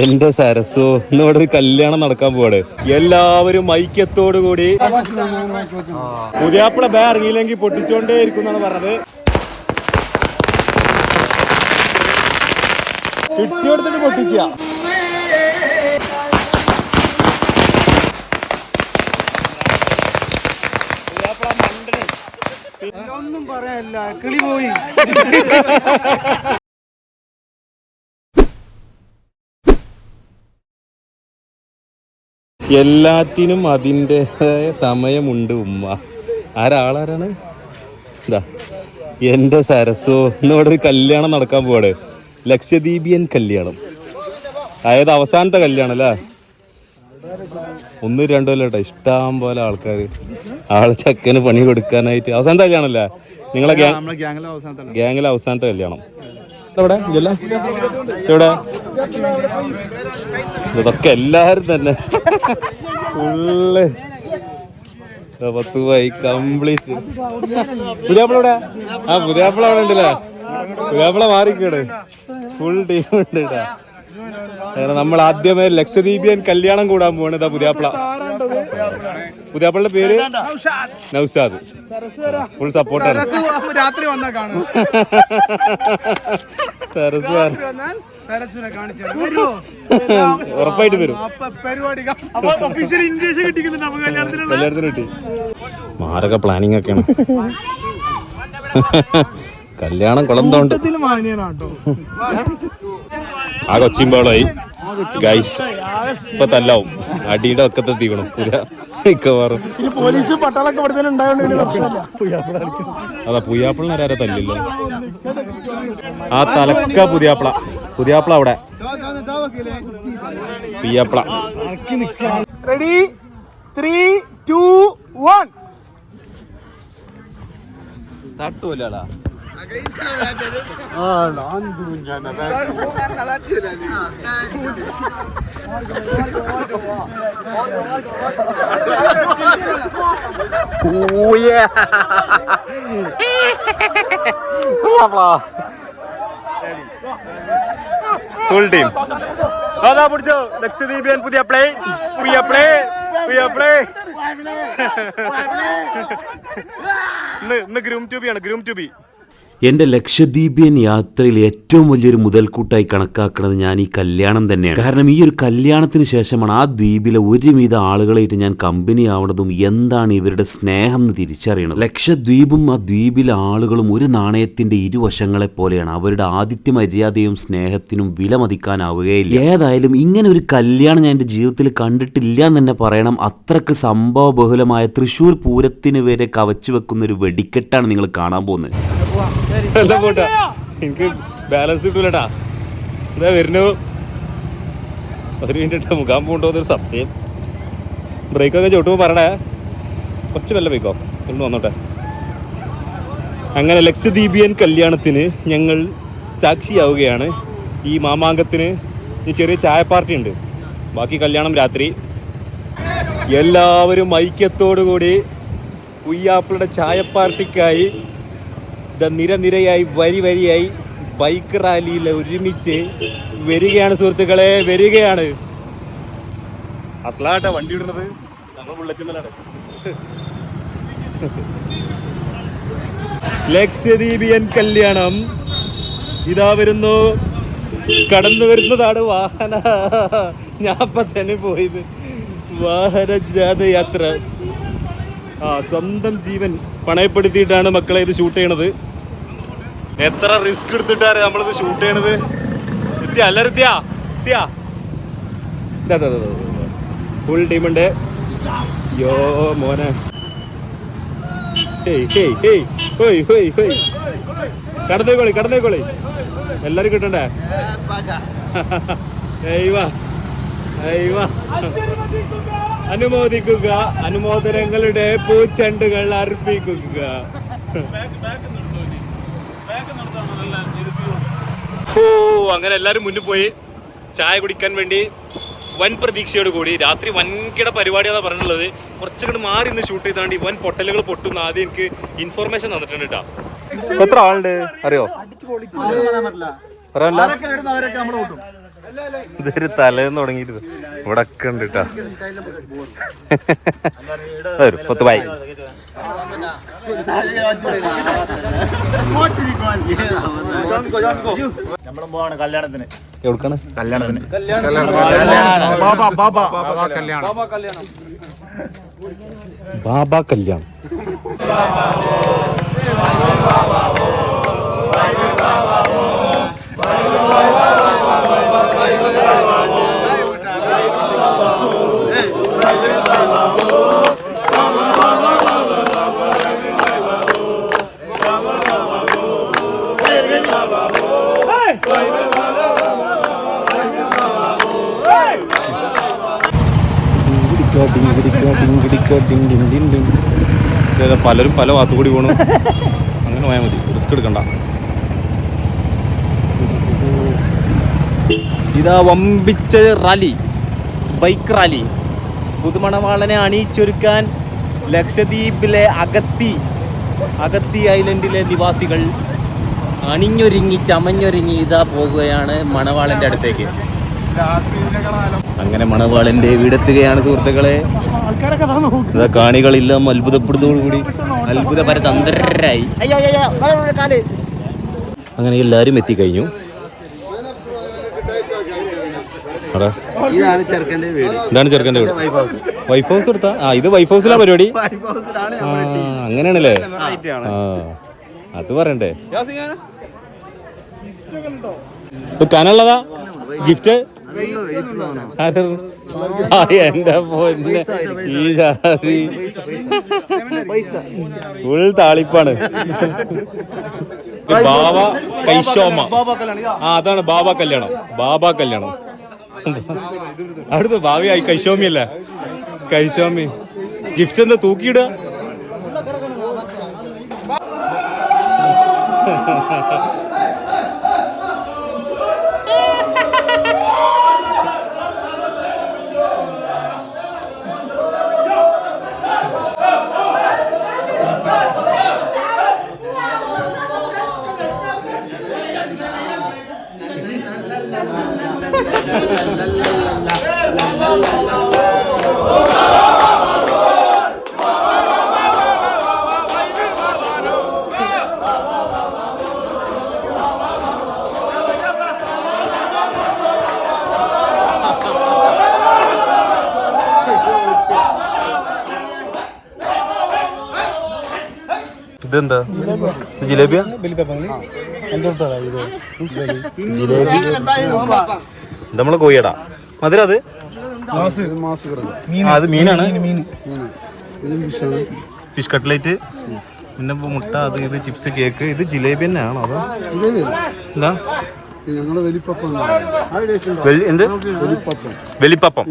എന്റെ സരസു ഇന്നിവിടെ ഒരു കല്യാണം നടക്കാൻ പോവാണ്. എല്ലാവരും ഐക്യത്തോടു കൂടി. പുതിയാപ്പിള ബേ ഇറങ്ങിയില്ലെങ്കിൽ പൊട്ടിച്ചോണ്ടേ ഇരിക്കും എന്നാണ് പറഞ്ഞത്. കിട്ടിയെടുത്തിട്ട് പൊട്ടിച്ച. ഒന്നും പറയാനില്ല കിളി പോയി. എല്ലാത്തിനും അതിന്റെതായ സമയമുണ്ട് ഉമ്മ. ആരാളാരാണ്? എന്താ എന്റെ സരസോ ഇന്നിവിടെ ഒരു കല്യാണം നടക്കാൻ പോവാണ്. ലക്ഷദ്വീപിയൻ കല്യാണം. അതായത് അവസാനത്തെ കല്യാണം അല്ലേ? ഒന്നും രണ്ടോ അല്ല കേട്ടോ. ഇഷ്ടം പോലെ ആൾക്കാർ ആളെ ചക്കന് പണി കൊടുക്കാനായിട്ട്. അവസാനത്തെ കല്യാണല്ലേ നിങ്ങളെ ഗ്യാങ്ങിലെ അവസാനത്തെ കല്യാണം. എവിടെ? എവിടെ? ഇതൊക്കെ എല്ലാരും തന്നെ. ഫുള്ള് പത്ത് പോയി കംപ്ലീറ്റ്. പുതിയാപ്പിളവിടെ? ആ പുതിയാപ്പിള അവിടെ ഉണ്ടല്ലേ? പുതിയാപ്പിള മാറിക്കേട് ഫുൾ ടീം ഉണ്ട് കേട്ടാ അങ്ങനെ നമ്മൾ ആദ്യമേ ലക്ഷദ്വീപിയൻ കല്യാണം കൂടാൻ പോവാണ് ഇതാ പുതിയാപ്പിള. പുതിയാപ്പിളുടെ പേര് നൗഷാദ്. ഫുൾ സപ്പോർട്ടാണ് രാത്രി വന്നാ കാണും. സരസ് കാണിച്ചു. ഉറപ്പായിട്ട് വരും. അപ്പൊ പരിപാടി ഒഫീഷ്യൽ ഇൻവിറ്റേഷൻ കിട്ടിക്കുന്നുണ്ട് നമുക്ക് കല്യാണത്തിനുള്ള? കല്യാണത്തിന് കിട്ടി. മാരക പ്ലാനിങ് ഒക്കെയാണ്. കല്യാണം കുളം തോണ്ട് കൂട്ടത്തിൽ മാന്യനാട്ടോ. ആ കൊച്ചിമ്പാളായി ഗൈസ് ഇപ്പൊ തല്ലാവും. അടിയുടെ ഒക്കെ തീവണം മിക്കവാറും. പോലീസ് പട്ടാളൊക്കെ അതാ പുയ്യാപ്പിളിനെ ആരാ തല്ലില്ല? ആ തലക്ക പുതിയാപ്പിള. പുതിയാപ്പിള അവിടെ. പുയ്യാപ്പിള റെഡി ത്രീ ടു വൺ തട്ടുമല്ലാ ഫുൾ ടീം അതാ പിടിച്ചോ. ലക്ഷദ്വീപിയൻ പുതിയ പ്ലേ പുതിയ പ്ലേ പുതിയ പ്ലേ ഇന്ന് ഇന്ന് ഗ്രൂം ട്യൂബിയാണ് ഗ്രൂം ട്യൂബി എന്റെ ലക്ഷദ്വീപിയൻ യാത്രയിൽ ഏറ്റവും വലിയൊരു മുതൽക്കൂട്ടായി കണക്കാക്കുന്നത് ഞാൻ ഈ കല്യാണം തന്നെയാണ്. കാരണം ഈ ഒരു കല്യാണത്തിന് ശേഷമാണ് ആ ദ്വീപിലെ ഒരുവിധ ആളുകളായിട്ട് ഞാൻ കമ്പനി ആവണതും എന്താണ് ഇവരുടെ സ്നേഹം എന്ന് തിരിച്ചറിയണം ലക്ഷദ്വീപും ആ ദ്വീപിലെ ആളുകളും ഒരു നാണയത്തിന്റെ ഇരുവശങ്ങളെ പോലെയാണ്. അവരുടെ ആദിത്യ മര്യാദയും സ്നേഹത്തിനും വില മതിക്കാനാവുകയില്ല ഏതായാലും ഇങ്ങനെ ഒരു കല്യാണം ഞാൻ എന്റെ ജീവിതത്തിൽ കണ്ടിട്ടില്ല എന്ന് തന്നെ പറയണം. അത്രയ്ക്ക് സംഭവ ബഹുലമായ തൃശ്ശൂർ പൂരത്തിന് വരെ കവച്ചു വെക്കുന്ന ഒരു വെടിക്കെട്ടാണ് നിങ്ങൾ കാണാൻ പോകുന്നത്. അല്ല പോട്ടാ എനിക്ക് ബാലൻസ് കിട്ടൂലട്ടാ. എന്താ വരുന്നു? ഒരു മിനിറ്റ് മുഖാൻ പോകണ്ടോ എന്നൊരു സംശയം. ബ്രേക്കൊക്കെ ചവിട്ടുമ്പോൾ പറയണേ. കുറച്ച് വല്ല ബൈക്കോ ഒന്ന് വന്നോട്ടെ. അങ്ങനെ ലക്ഷദ്വീപിയൻ കല്യാണത്തിന് ഞങ്ങൾ സാക്ഷിയാവുകയാണ്. ഈ മാമാങ്കത്തിന് ചെറിയ ചായ പാർട്ടി ഉണ്ട്. ബാക്കി കല്യാണം രാത്രി. എല്ലാവരും ഐക്യത്തോടു കൂടി കുയ്യാപ്പിളുടെ ചായ പാർട്ടിക്കായി നിരനിരയായി വരി വരിയായി ബൈക്ക് റാലിയിൽ ഒരുമിച്ച് വരികയാണ് സുഹൃത്തുക്കളെ വരികയാണ്. അസ്ലാട്ട വണ്ടി ഇടുന്നത്. ലക്ഷദ്വീപിയൻ കല്യാണം. ഇതാ വരുന്നു. കടന്നു വരുന്നതാണ് വാഹന. ഞാൻ തന്നെ പോയത്. വാഹന ജാഥയാത്ര ആ സ്വന്തം ജീവൻ പണയപ്പെടുത്തിയിട്ടാണ് മക്കളെ ഇത് ഷൂട്ട് ചെയ്യണത്. എത്ര റിസ്ക് എടുത്തിട്ടാണ് നമ്മളിത് ഷൂട്ട് ചെയ്യണത്? എത്തിയാ അല്ല എത്തിയാ എത്തിയാ ഫുൾ ടീമുണ്ട് യോ മോനെ. കടന്നേക്കോളി കടന്നേക്കോളി എല്ലാരും കിട്ടണ്ടേ? അനുമോദിക്കുക അനുമോദനങ്ങളുടെ പൂച്ചെണ്ടുകൾ അർപ്പിക്കുക. ഓ അങ്ങനെ എല്ലാരും മുന്നിൽ പോയി. ചായ കുടിക്കാൻ വേണ്ടി വൻ പ്രതീക്ഷയോട് കൂടി രാത്രി വൻകിട പരിപാടിയാണ് പറഞ്ഞിട്ടുള്ളത്. കുറച്ചുകൂടി മാറി ഇന്ന് ഷൂട്ട് ചെയ്താണ്ട് വൻ പൊട്ടലുകൾ പൊട്ടുന്ന ആദ്യം എനിക്ക് ഇൻഫർമേഷൻ തന്നിട്ടുണ്ട് കേട്ടോ എത്ര ആളുണ്ട്? അറിയോ? ഇതൊരു തലേന്ന് തുടങ്ങിയിട്ട് ഇവിടെ ഒക്കെ ഉണ്ട് കേട്ടോ പത്ത് ബായി നമ്മളും പോവാണ് കല്യാണത്തിന് എവിടെക്കാണ് കല്യാണത്തിന് ബാബ കല്യാണം. ഇതേതാ പലരും പല ഭാഗത്തു കൂടി പോണു. അങ്ങനെ പോയാൽ മതി. റിസ്ക് എടുക്കണ്ട. ഇതാ വമ്പിച്ച റാലി. Bike rally. പുതുമണവാളനെ അണിയിച്ചൊരുക്കാൻ ലക്ഷദ്വീപിലെ അഗത്തി അഗത്തി ഐലൻഡിലെ നിവാസികൾ അണിഞ്ഞൊരുങ്ങി ചമഞ്ഞൊരുങ്ങി ഇതാ പോകുകയാണ് മണവാളന്റെ അടുത്തേക്ക്. അങ്ങനെ മണവാളന്റെ വീടെത്തുകയാണ് സുഹൃത്തുക്കളെ. ഇതാ കാണികളെല്ലാം അത്ഭുതപ്പെടുന്നതോടുകൂടി അത്ഭുതപര തന്ത്രരായി അങ്ങനെ എല്ലാരും എത്തിക്കഴിഞ്ഞു. ഇതാണ് ചെറുക്കന്റെ വീട്. ഇതാണ് ചെറുക്കന്റെ വീട്. വൈഫ് ഹൗസ് എടുത്താ? ആ ഇത് വൈഫ് ഹൗസിലാ പരിപാടി? അങ്ങനെയാണല്ലേ? ആ അത് പറയണ്ടേ? കനുള്ളതാ ഗിഫ്റ്റ് എന്റെ പൊന്നെ. ഈ ജാതി. ഫുൾ താളിപ്പാണ്. ബാബ കൈശോമ. ആ അതാണ് ബാബ കല്യാണം. ബാബ കല്യാണം. അടുത്ത് ഭാവിയായി കൈശോമി അല്ലേ? കൈശോമി. ഗിഫ്റ്റ് എന്താ തൂക്കിയിടുക ഇതെന്താ? ജിലേബിയാ? ജിലേബി. നമ്മളെ കോഴിയടാ. മധുര അത്? അത് മീനാണ്. ഫിഷ് കട്ട്ലേറ്റ് പിന്നെ മുട്ട അത് ഇത് ചിപ്സ് കേക്ക് ഇത് ജിലേബി തന്നെയാണോ അതോ? എന്താ? എന്ത്? വലിപ്പപ്പം.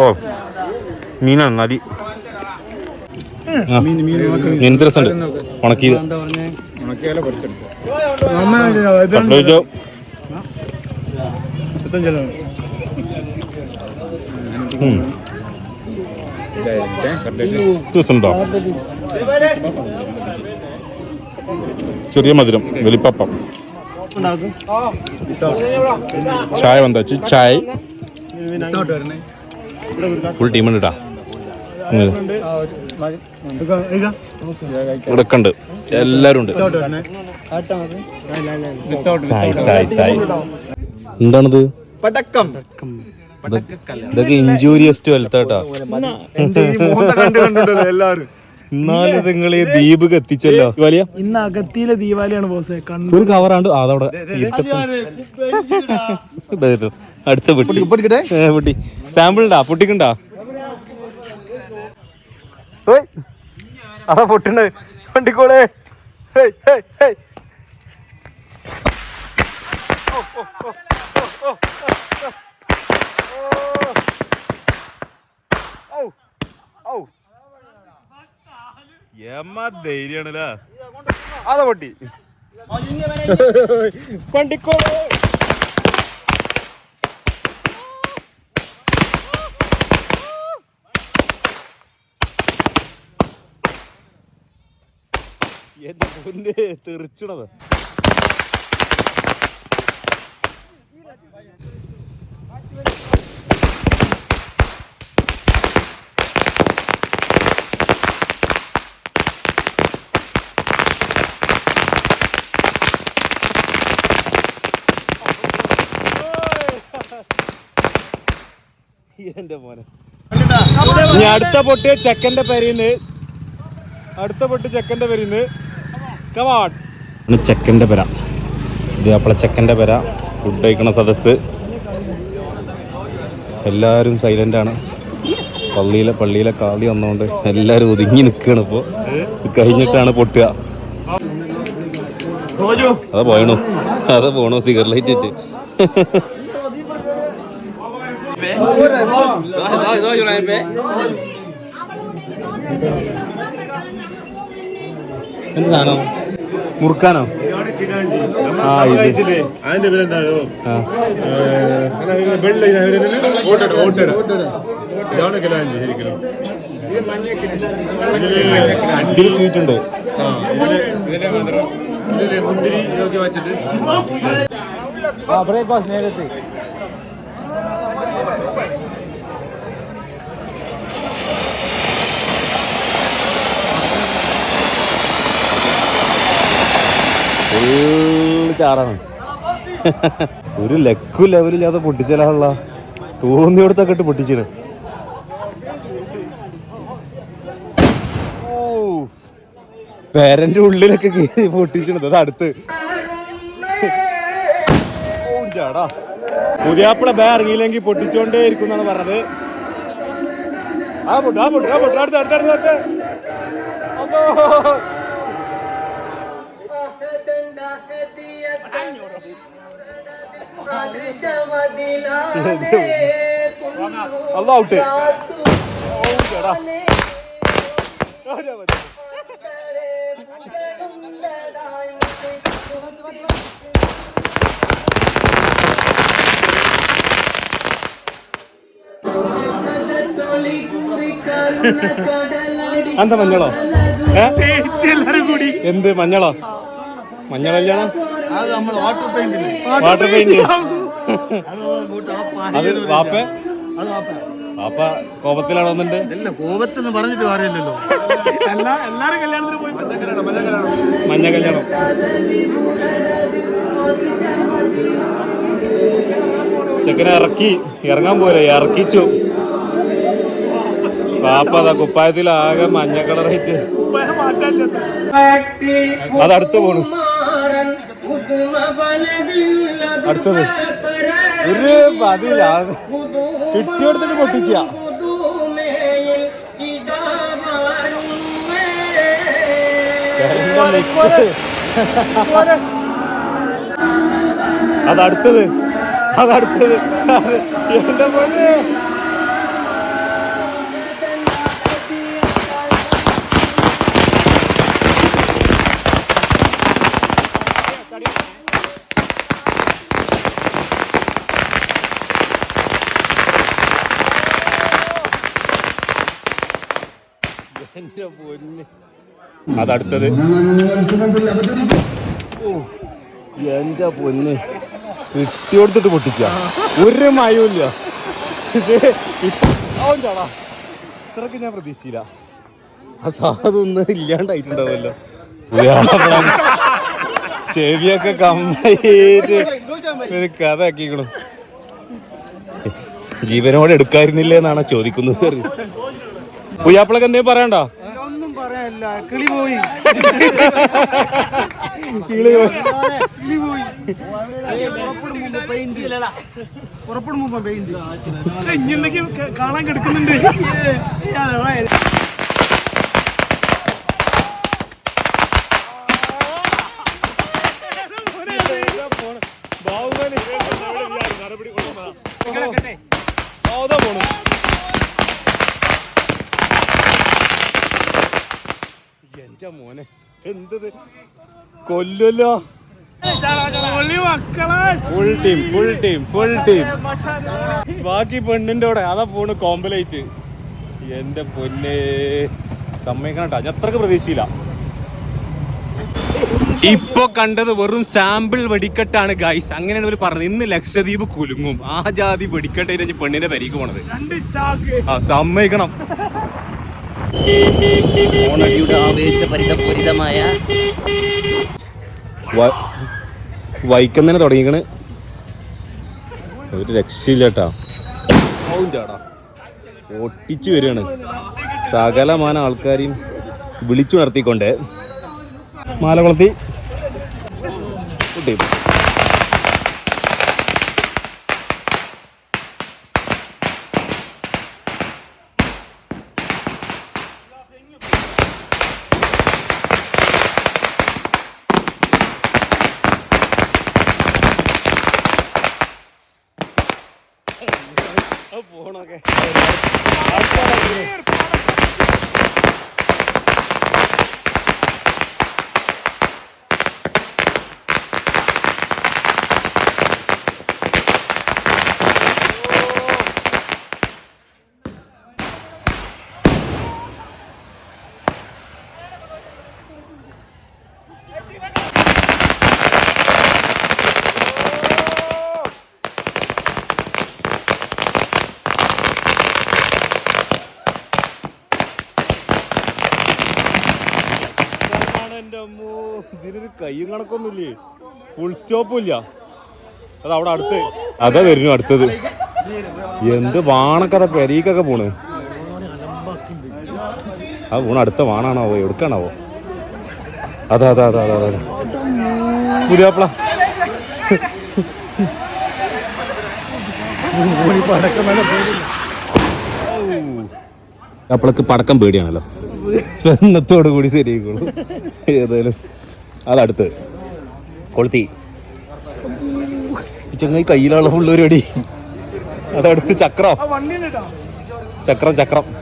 ഓ മീനാണ് നദി. മീൻ രസമുണ്ട് ഉണക്കിയത്. ഉണക്കിയാലേ പൊരിച്ചെടുക്കും ചെറിയ മധുരം വെളിപ്പപ്പം. ചായ വന്താച്ചി ചായ. ഫുൾ ടീമുണ്ടാ ഇവിടെ ഉണ്ട് എല്ലാരും ഉണ്ട് സായി സായി സായി. എന്താണിത്? പടക്കം. ഇതൊക്കെ ഇഞ്ചൂരിയസ് ടു ഹെൽത്ത് കേട്ടാ കണ്ടുണ്ടല്ലോ എല്ലാരും എന്നാലും നിങ്ങൾ ഈ ദ്വീപ് കത്തിച്ചല്ലോ. വലിയ? ഇന്ന് അകത്തിയിലെ ദിവാലിയാണ് ബോസ്. ഒരു കവറാണ്ട് അതവിടെ. അടുത്ത പൊട്ടി പൊട്ടിക്കട്ടെ? പൊട്ടി. സാമ്പിൾ ഉണ്ടാ പൊട്ടിക്കണ്ടാ? ഓയ് അതാ പൊട്ടുണ്ട് വണ്ടിക്കോളെ. ഹേയ്, ധൈര്യാണല്ലേ അതാ പൊട്ടി. വണ്ടിക്കോളെ. എന്റെ പൊന്ന് തെറിച്ചണത്. അടുത്ത പൊട്ട് ചെക്കന്റെ പേരിന്ന് അടുത്ത പൊട്ട് ചെക്കന്റെ പെരീന്ന് കമാൺ ചെക്കന്റെ പെര ഇത് അപ്പളെ ചെക്കന്റെ പെര ഫുഡ് കഴിക്കണ സദസ്സ് എല്ലാവരും സൈലന്റ് ആണ് പള്ളിയിലെ പള്ളിയിലെ കാളി വന്നതുകൊണ്ട് എല്ലാവരും ഒതുങ്ങി നിൽക്കുകയാണ് ഇപ്പോൾ കഴിഞ്ഞിട്ടാണ് പൊട്ടുക അത് പോയണു അത് പോണു സിഗർ ലൈറ്റ് ഇതാ എന്ത് സാധനം? മുറുക്കാനോ? ആ സ്വീറ്റ് മുന്തിരി വെച്ചിട്ട് ചാറാണ്. ഒരു ലക്കു ലെവലില്ലാതെ പൊട്ടിച്ചാലുള്ള തോന്നിയോടത്തൊക്കെ ഇട്ട് പൊട്ടിച്ചിട് പേരന്റെ ഉള്ളിലൊക്കെ കയറി പൊട്ടിച്ചിണത് അത് അടുത്ത്. പുതിയാപ്പിള ബേ ഇറങ്ങിയില്ലെങ്കിൽ പൊട്ടിച്ചോണ്ടേ ഇരിക്കും എന്നാണ് പറഞ്ഞത്. ആ പൊട്ടു ആ പൊട്ടു ആ പൊട്ടു. അടുത്ത് അടുത്ത് അടുത്ത് അല്ലോ. ഔട്ട്. എന്താ മഞ്ഞളോ? ഏ? എല്ലാരും കൂടി. എന്ത് മഞ്ഞളോ? മഞ്ഞൾ കല്യാണം? നമ്മൾ വാട്ടർ പെയിന്റ് അത് വാപ്പ? അത് വാപ്പ. വാപ്പ കോപത്തിലാണോ കോപത്തെന്ന് പറഞ്ഞിട്ട് പോയി മഞ്ഞ കല്യാണം ചെക്കനെ ഇറക്കി ഇറങ്ങാൻ പോലെ ഇറക്കിച്ചു. പാപ്പ അതാ കുപ്പായത്തിലാകെ മഞ്ഞ കളറായിട്ട്. അത് അതടുത്ത് പോണു. അടുത്തത്. ഒരു പതില. കിട്ടിയെടുത്തിട്ട് പൊട്ടിച്ച. അതടുത്തത്. അതടുത്തത്. അത് എന്റെ പൊന്നെ എന്റെ പൊന്ന് അതടുത്തത്. എന്റെ പൊന്ന്. കിട്ടിയോടുത്തിട്ട് പൊട്ടിച്ച. ഒരു മയമില്ല ഇത് ഇത്രക്ക് ഞാൻ പ്രതീക്ഷിച്ചില്ല. ആ സാധൊന്നും ഇല്ലാണ്ടായിട്ടുണ്ടാവുമല്ലോ. ഉയ്യാളപ്പഴം. ചെവിയൊക്കെ കമ്മായിട്ട് ഒരു കഥ ആക്കിക്കണു ജീവനോടെ എടുക്കായിരുന്നില്ലേ എന്നാണ് ചോദിക്കുന്നത്. പുയ്യാപ്പിളക്ക് എന്തേലും പറയണ്ടോ ഒന്നും പറയാനില്ല. കിളി പോയി. കിളി പോയി. കിളി പോയി. പുറപ്പെടും മുമ്പ് പെയിന്റ് ഇങ്ങനെയൊക്കെ കാണാൻ കിടക്കുന്നുണ്ട്. പോണു. മോനെ. എന്തത്? കൊല്ലല്ലോ full team full team full team ബാക്കി പെണ്ണിന്റെ കൂടെ അതാ പോണ് കോമ്പലൈറ്റ് എന്റെ പൊന്നെ. സമ്മതിക്കണം കേട്ടോ ഞാൻ അത്രയ്ക്ക് പ്രതീക്ഷയില്ല ഇപ്പൊ കണ്ടത് വെറും സാമ്പിൾ വെടിക്കെട്ടാണ് ഗൈസ് അങ്ങനെയാണ് ഇവർ പറഞ്ഞത്. ഇന്ന് ലക്ഷദ്വീപ് കുലുങ്ങും. ആ ജാതി വെടിക്കെട്ടായിട്ട് പെണ്ണിന്റെ പരിക്ക് പോണത്. സമ്മതിക്കണം. ഓണടിയുടെ വൈക്കുന്നതിനെ തുടങ്ങിക്കണ്. ഒരു രക്ഷയില്ല കേട്ടാ. ഒട്ടിച്ചു വരികയാണ്. സകലമാന ആൾക്കാരെയും വിളിച്ചുണർത്തിക്കൊണ്ട്. മാല കൊളത്തി. കുട്ടി. കണക്കൊന്നുമില്ലേ? ഫുൾ സ്റ്റോപ്പും ഇല്ല. അത് അവിടെ അടുത്ത്. അതാ വരുന്നു അടുത്തത്. എന്ത് വാണക്കഥ പെരീക്കൊക്കെ പോണ്? ആ പോണ അടുത്ത വാണാണാവോ എടുക്കണാവോ അതാ അതാ അതാ അതാ അതാ. പുതിയാപ്പിള അപ്പളക്ക് പടക്കം പേടിയാണല്ലോ. എന്നത്തോടു കൂടി ശരിയായിക്കോളൂ. ഏതായാലും. അതടുത്ത്. കൊളുത്തി. ചെങ്ങായി കയ്യിലുള്ള ഫുള്ള് പരിപാടി അതടുത്ത് ചക്രം. ചക്രം ചക്രം.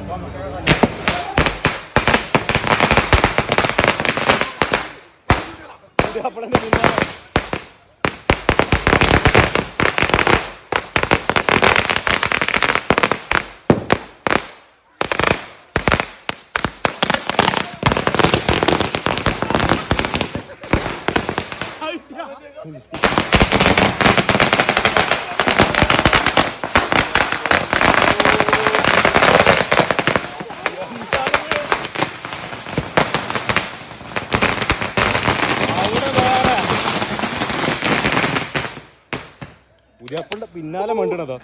മണ്ടണതാ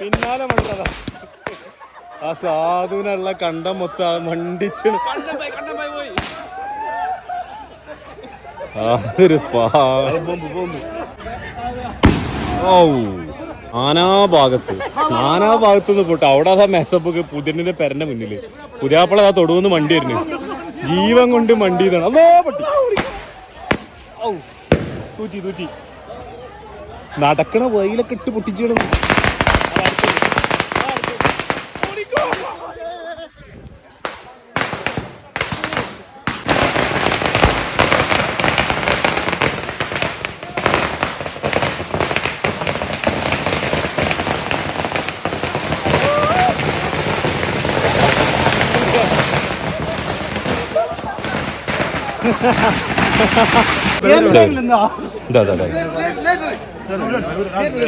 പിന്നാലെ മണ്ടതാ. ആ സാധുവിനുള്ള കണ്ടം മൊത്തം മണ്ടിച്ച് ഓ നാനാഭാഗത്ത് നാനാഭാഗത്തു നിന്ന് പോട്ടെ. അവിടെ അതാ മെസ്സപ്പൊക്കെ പുതിയന്റെ പെരന്റെ മുന്നിൽ. പുതിയാപ്പിള ആ തൊടുവെന്ന് മണ്ടി വരുന്നു. ജീവൻ കൊണ്ട് മണ്ടി തൂറ്റി തൂറ്റി നടക്കണ വയിലൊക്കെ ഇട്ട് പൊട്ടിച്ചിടണം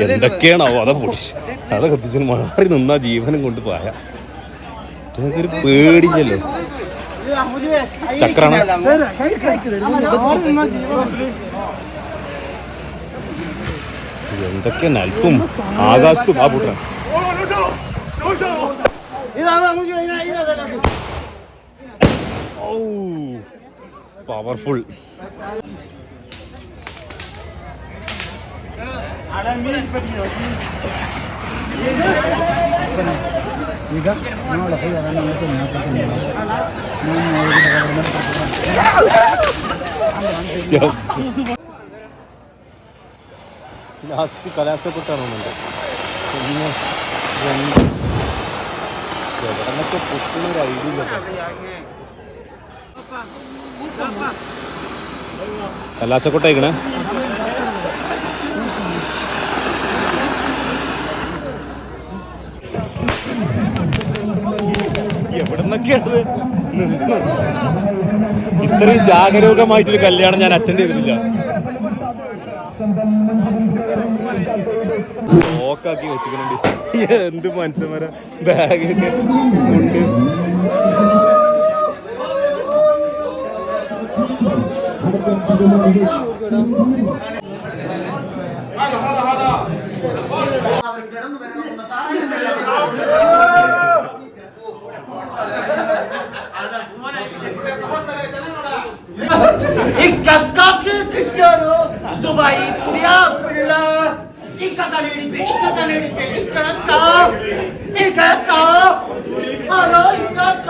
എന്തൊക്കെയാണാവോ? അതാ പൊട്ടിച്ച് അതൊക്കെ കത്തിച്ചു മാറി നിന്നാ ജീവനും കൊണ്ട് പോയ. ഒരു പേടിഞ്ഞല്ലോ ചക്രാണ്. എന്തൊക്കെ നൽപ്പും ആകാശത്തും ആ പൊട്ടണം പവർഫുൾ അടമീൻ പറ്റിയോ ലാസ്റ്റ് കലാശപ്പെട്ടാണെന്നുണ്ട് എവിടെന്നൊക്കെ പൊട്ടുന്ന ഒരു ഐഡിയ ഇല്ല എവിടുന്നൊക്കെയാണത്? എവിടെന്നൊക്കെയാണ് ഇത്രയും ജാഗരൂകമായിട്ടൊരു കല്യാണം ഞാൻ അറ്റൻഡ് ചെയ്തിട്ടില്ല. സ്റ്റോക്കാക്കി വെച്ചിട്ടുണ്ട് എന്ത് മനുഷ്യന്മാരെ? ബാഗൊക്കെ ഉണ്ട്. ഇക്കക്കാക്ക് കിട്ടിയൊരു ദുബായ് പുതിയ പിള്ള ഇക്കക്കനേടി ഇക്കക്കനേടി ഇക്കക്ക ഇക്കക്ക ഹലോ ഇക്കക്ക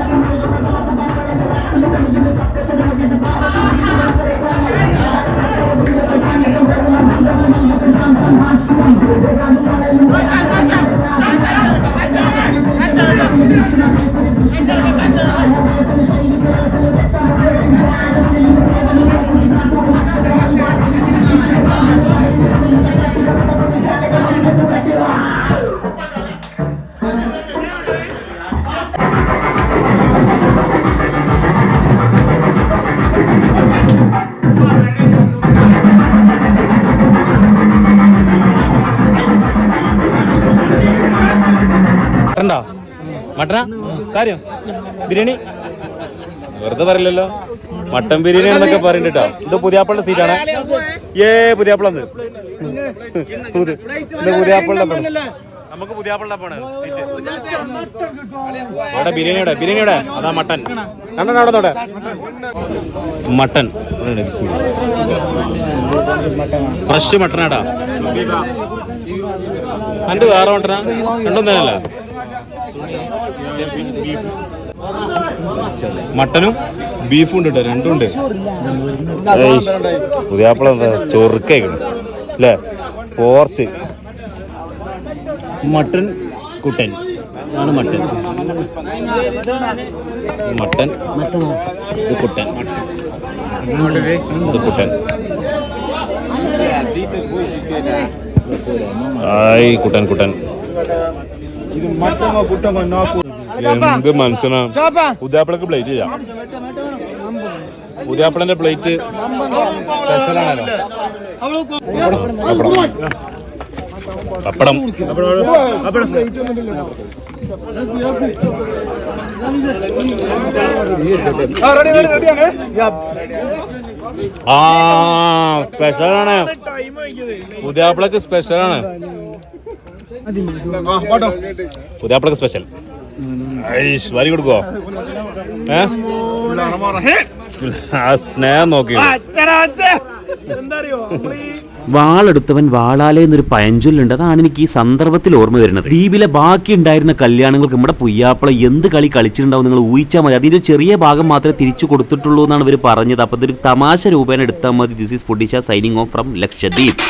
പുതിയാപ്പിള പുതിയാപ്പിള പുതിയാപ്പിള മട്ടണ്ടാ മട്ടനാ? കാര്യം? ബിരിയാണി? വെറുതെ പറയില്ലല്ലോ. മട്ടൻ ബിരിയാണി എന്നൊക്കെ പറയുന്നുണ്ട് കേട്ടോ ഇത് പുതിയാപ്പളുടെ സീറ്റാണ്. ഏ പുതിയാപ്പള ഇത് പുതിയാപ്പളുടെ നമുക്ക് പുതിയാപ്പളുടെ പോണ്. സീറ്റ്. ഇവിടെ ബിരിയാണിയുടെ ബിരിയാണിയുടെ അതാ മട്ടൻ. കണ്ടോ അവിടെ നോടെ മട്ടൻ. ഫ്രഷ് മട്ടനാടാ. അന്റെ വേറെ മട്ടനാ? രണ്ടും തന്നെയല്ല? മട്ടനും ബീഫും ഉണ്ട് കേട്ടോ രണ്ടും ഉണ്ട്. പുതിയാപ്പിള ചൊറുക്കായിരുന്നു അല്ലേ പോർച്ച്. മട്ടൻ കുട്ടൻ. ആണ് മട്ടൻ. മട്ടൻ. ഇത് കുട്ടൻ. ഇത് കുട്ടൻ. ആയി കുട്ടൻ കുട്ടൻ. എന്ത് മനുഷ്യനാ? പുതിയാപ്പിളക്ക് പ്ലേറ്റ് ചെയ്യാം. പുതിയാപ്പിളന്റെ പ്ലേറ്റ് പപ്പടം. ആ സ്പെഷ്യലാണ് പുതിയാപ്പിളക്ക് സ്പെഷ്യലാണ് പുതിയാപ്പിളക്ക് സ്പെഷ്യൽ ഐഷ് വരി കൊടുക്കോ ആ സ്നേഹം നോക്കി. വാളെടുത്തവൻ വാളാലേ എന്നൊരു പഴഞ്ചൊല്ലുണ്ട്. അതാണ് എനിക്ക് ഈ സന്ദർഭത്തിൽ ഓർമ്മ വരുന്നത്. ദ്വീപിലെ ബാക്കി ഉണ്ടായിരുന്ന കല്യാണങ്ങൾക്ക് നമ്മുടെ പുയ്യാപ്പള എന്ത് കളി കളിച്ചിട്ടുണ്ടാവും നിങ്ങൾ ഊഹിച്ചാൽ മതി. അതിന്റെ ചെറിയ ഭാഗം മാത്രമേ തിരിച്ചു കൊടുത്തിട്ടുള്ളൂ എന്നാണ് ഇവർ പറഞ്ഞത്. അപ്പൊ ഇതൊരു തമാശ രൂപേണ എടുത്താൽ മതി. This is ഫുഡിഷ signing off from Lakshadweep